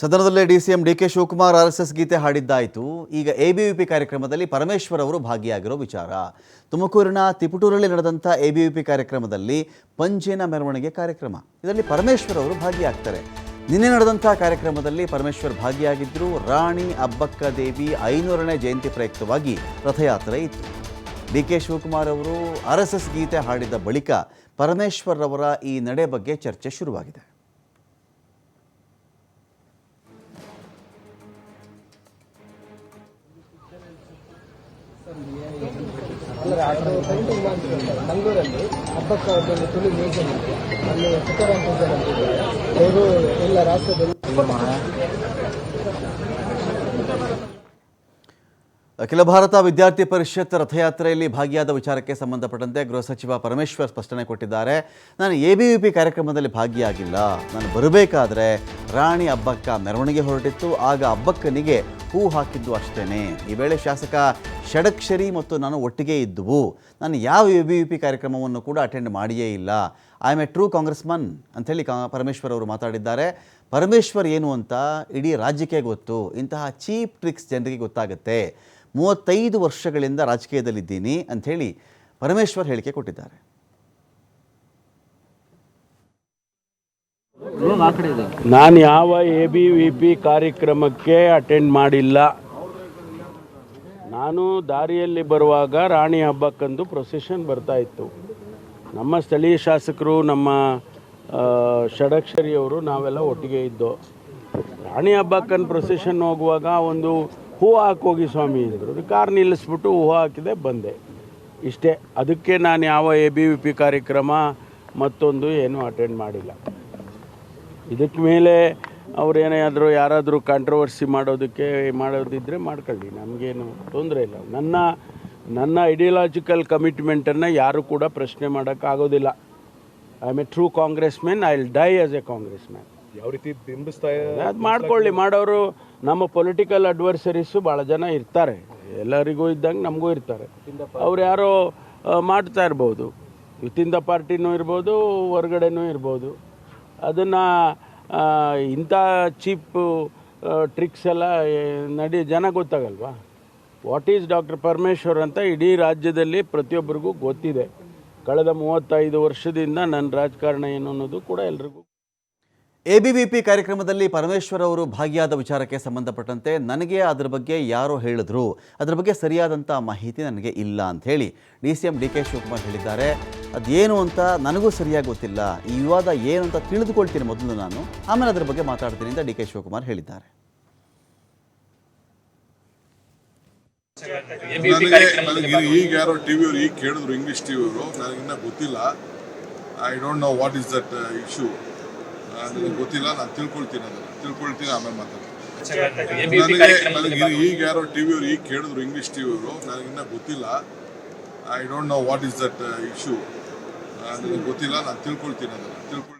ಸದನದಲ್ಲೇ DCM D K Shivakumar R S S ಗೀತೆ ಹಾಡಿದ್ದಾಯಿತು. ಈಗ A B V P ಕಾರ್ಯಕ್ರಮದಲ್ಲಿ ಪರಮೇಶ್ವರ್ ಅವರು ಭಾಗಿಯಾಗಿರೋ ವಿಚಾರ. ತುಮಕೂರಿನ ತಿಪಟೂರಲ್ಲಿ ನಡೆದಂಥ ಎ ಬಿ ವಿ ಪಿ ಕಾರ್ಯಕ್ರಮದಲ್ಲಿ ಪಂಜಿನ ಮೆರವಣಿಗೆ ಕಾರ್ಯಕ್ರಮ. ಇದರಲ್ಲಿ ಪರಮೇಶ್ವರ್ ಅವರು ಭಾಗಿಯಾಗ್ತಾರೆ. ನಿನ್ನೆ ನಡೆದಂಥ ಕಾರ್ಯಕ್ರಮದಲ್ಲಿ ಪರಮೇಶ್ವರ್ ಭಾಗಿಯಾಗಿದ್ದರು ರಾಣಿ, ಅಬ್ಬಕ್ಕ ದೇವಿ ಐನೂರನೇ ಜಯಂತಿ ಪ್ರಯುಕ್ತವಾಗಿ ರಥಯಾತ್ರೆ ಇತ್ತು. ಡಿ ಕೆ ಶಿವಕುಮಾರ್ ಅವರು ಆರ್ ಎಸ್ ಎಸ್ ಗೀತೆ ಹಾಡಿದ ಬಳಿಕ ಪರಮೇಶ್ವರ್ ಅವರ ಈ ನಡೆ ಬಗ್ಗೆ ಚರ್ಚೆ ಶುರುವಾಗಿದೆ. ಮಂಗಳೂರಲ್ಲಿ ಅಖಿಲ ಭಾರತ ವಿದ್ಯಾರ್ಥಿ ಪರಿಷತ್ ರಥಯಾತ್ರೆಯಲ್ಲಿ ಭಾಗಿಯಾದ ವಿಚಾರಕ್ಕೆ ಸಂಬಂಧಪಟ್ಟಂತೆ ಗೃಹ ಸಚಿವ ಪರಮೇಶ್ವರ್ ಸ್ಪಷ್ಟನೆ ಕೊಟ್ಟಿದ್ದಾರೆ. ನಾನು ಎ ಬಿ ಪಿ ಕಾರ್ಯಕ್ರಮದಲ್ಲಿ ಭಾಗಿಯಾಗಿಲ್ಲ. ನಾನು ಬರಬೇಕಾದ್ರೆ ರಾಣಿ ಅಬ್ಬಕ್ಕ ಮೆರವಣಿಗೆ ಹೊರಟಿತ್ತು. ಆಗ ಅಬ್ಬಕ್ಕನಿಗೆ ಹೂ ಹಾಕಿದ್ದು ಅಷ್ಟೇ ಈ ವೇಳೆ ಶಾಸಕ ಷಡಕ್ಷರಿ ಮತ್ತು ನಾನು ಒಟ್ಟಿಗೆ ಇದ್ದುವು. ನಾನು ಯಾವ ಎ ಬಿ ವಿ ಪಿ ಕಾರ್ಯಕ್ರಮವನ್ನು ಕೂಡ ಅಟೆಂಡ್ ಮಾಡಿಯೇ ಇಲ್ಲ. I am a true Congress man ಅಂಥೇಳಿ ಕಾ ಪರಮೇಶ್ವರ್ ಅವರು ಮಾತಾಡಿದ್ದಾರೆ. ಪರಮೇಶ್ವರ್ ಏನು ಅಂತ ಇಡೀ ರಾಜ್ಯಕ್ಕೆ ಗೊತ್ತು. ಇಂತಹ ಚೀಪ್ ಟ್ರಿಕ್ಸ್ ಜನರಿಗೆ ಗೊತ್ತಾಗುತ್ತೆ. ಮೂವತ್ತೈದು ವರ್ಷಗಳಿಂದ ರಾಜಕೀಯದಲ್ಲಿದ್ದೀನಿ ಅಂಥೇಳಿ ಪರಮೇಶ್ವರ್ ಹೇಳಿಕೆ ಕೊಟ್ಟಿದ್ದಾರೆ. ನಾನು ಯಾವ ಎ ಬಿ ವಿ ಪಿ ಕಾರ್ಯಕ್ರಮಕ್ಕೆ ಅಟೆಂಡ್ ಮಾಡಿಲ್ಲ. ನಾನು ದಾರಿಯಲ್ಲಿ ಬರುವಾಗ ರಾಣಿ ಹಬ್ಬಕ್ಕಂದು ಪ್ರೊಸೆಷನ್ ಬರ್ತಾ ಇತ್ತು. ನಮ್ಮ ಸ್ಥಳೀಯ ಶಾಸಕರು, ನಮ್ಮ ಷಡಕ್ಷರಿಯವರು ನಾವೆಲ್ಲ ಒಟ್ಟಿಗೆ ಇದ್ದು, ರಾಣಿ ಹಬ್ಬಕ್ಕನ್ ಪ್ರೊಸೆಷನ್ ಹೋಗುವಾಗ ಒಂದು ಹೂ ಹಾಕೋಗಿ ಸ್ವಾಮಿ ಅಂದರು. ಕಾರ್ ನಿಲ್ಲಿಸ್ಬಿಟ್ಟು ಹೂ ಹಾಕಿದೆ, ಬಂದೆ. ಇಷ್ಟೇ. ಅದಕ್ಕೆ ನಾನು ಯಾವ ಎ ಬಿ ವಿ ಪಿ ಕಾರ್ಯಕ್ರಮ ಮತ್ತೊಂದು ಏನೂ ಅಟೆಂಡ್ ಮಾಡಿಲ್ಲ. ಇದಕ್ಕೆ ಮೇಲೆ ಅವ್ರೇನಾದರೂ ಯಾರಾದರೂ ಕಾಂಟ್ರವರ್ಸಿ ಮಾಡೋದಕ್ಕೆ ಮಾಡೋದಿದ್ದರೆ ಮಾಡ್ಕೊಳ್ಳಿ. ನಮಗೇನು ತೊಂದರೆ ಇಲ್ಲ. ನನ್ನ ನನ್ನ ಐಡಿಯಾಲಜಿಕಲ್ ಕಮಿಟ್ಮೆಂಟನ್ನು ಯಾರೂ ಕೂಡ ಪ್ರಶ್ನೆ ಮಾಡೋಕ್ಕಾಗೋದಿಲ್ಲ I am a true Congress man I will die as a Congress man ಯಾವ ರೀತಿ ಬಿಂಬಿಸ್ತಾ ಅದು ಮಾಡ್ಕೊಳ್ಳಿ. ಮಾಡೋರು ನಮ್ಮ ಪೊಲಿಟಿಕಲ್ ಅಡ್ವರ್ಸರೀಸು ಭಾಳ ಜನ ಇರ್ತಾರೆ. ಎಲ್ಲರಿಗೂ ಇದ್ದಂಗೆ ನಮಗೂ ಇರ್ತಾರೆ. ಅವ್ರು ಯಾರೋ ಮಾಡ್ತಾ ಇರ್ಬೋದು. ವಿತಿನ್ ದ ಪಾರ್ಟಿನೂ ಇರ್ಬೋದು ಹೊರಗಡೆನೂ ಇರ್ಬೋದು. ಅದನ್ನು ಇಂಥ ಚೀಪ್ ಟ್ರಿಕ್ಸ್ ಎಲ್ಲ ನಡಿ, ಜನ ಗೊತ್ತಾಗಲ್ವಾ? ವಾಟ್ ಈಸ್ ಡಾಕ್ಟರ್ ಪರಮೇಶ್ವರ್ ಅಂತ ಇಡೀ ರಾಜ್ಯದಲ್ಲಿ ಪ್ರತಿಯೊಬ್ಬರಿಗೂ ಗೊತ್ತಿದೆ. ಕಳೆದ ಮೂವತ್ತೈದು ವರ್ಷದಿಂದ ನನ್ನ ರಾಜಕಾರಣ ಏನು ಅನ್ನೋದು ಕೂಡ ಎಲ್ರಿಗೂ ಎ ಬಿ ವಿ ಪಿ ಕಾರ್ಯಕ್ರಮದಲ್ಲಿ ಪರಮೇಶ್ವರ್ ಅವರು ಭಾಗಿಯಾದ ವಿಚಾರಕ್ಕೆ ಸಂಬಂಧಪಟ್ಟಂತೆ ನನಗೆ ಅದರ ಬಗ್ಗೆ ಯಾರೋ ಹೇಳಿದ್ರು. ಅದರ ಬಗ್ಗೆ ಸರಿಯಾದಂಥ ಮಾಹಿತಿ ನನಗೆ ಇಲ್ಲ ಅಂತ ಹೇಳಿ D C M D K Shivakumar ಹೇಳಿದ್ದಾರೆ. ಅದೇನು ಅಂತ ನನಗೂ ಸರಿಯಾಗಿ ಗೊತ್ತಿಲ್ಲ. ಈ ವಿವಾದ ಏನು ಅಂತ ತಿಳಿದುಕೊಳ್ತೀನಿ ಮೊದಲು ನಾನು. ಆಮೇಲೆ ಅದರ ಬಗ್ಗೆ ಮಾತಾಡ್ತೀನಿ ಅಂತ ಡಿ ಕೆ ಶಿವಕುಮಾರ್ ಹೇಳಿದ್ದಾರೆ. ಈಗ ಯಾರೋ ಟಿವಿ ಅವರು ಈಗ ಕೇಳಿದ್ರು ಇಂಗ್ಲಿಷ್ ಟಿವಿ ಅವರು. ನನಗಿನ್ನ ಗೊತ್ತಿಲ್ಲ. I don't know what is that issue ನನಗೆ ಗೊತ್ತಿಲ್ಲ ನಾನು ತಿಳ್ಕೊಳ್ತೀನಿ ಅದನ್ನ. ತಿಳ್ಕೊಳ್ತೀನಿ ಆಮೇಲೆ ಮಾತಾಡ್ತೀನಿ. ನನಗೆ ನನಗೆ ಈಗ ಯಾರೋ ಟಿವಿ ವಿಯವರು ಈಗ ಕೇಳಿದ್ರು ಇಂಗ್ಲಿಷ್ ಟಿವಿ ವಿಯವರು ನನಗಿನ್ನ ಗೊತ್ತಿಲ್ಲ. I don't know what is that issue ನನಗೆ ಗೊತ್ತಿಲ್ಲ ನಾನು ತಿಳ್ಕೊಳ್ತೀನಿ ಅದನ್ನ. ತಿಳ್ಕೊಳ್ತೀನಿ.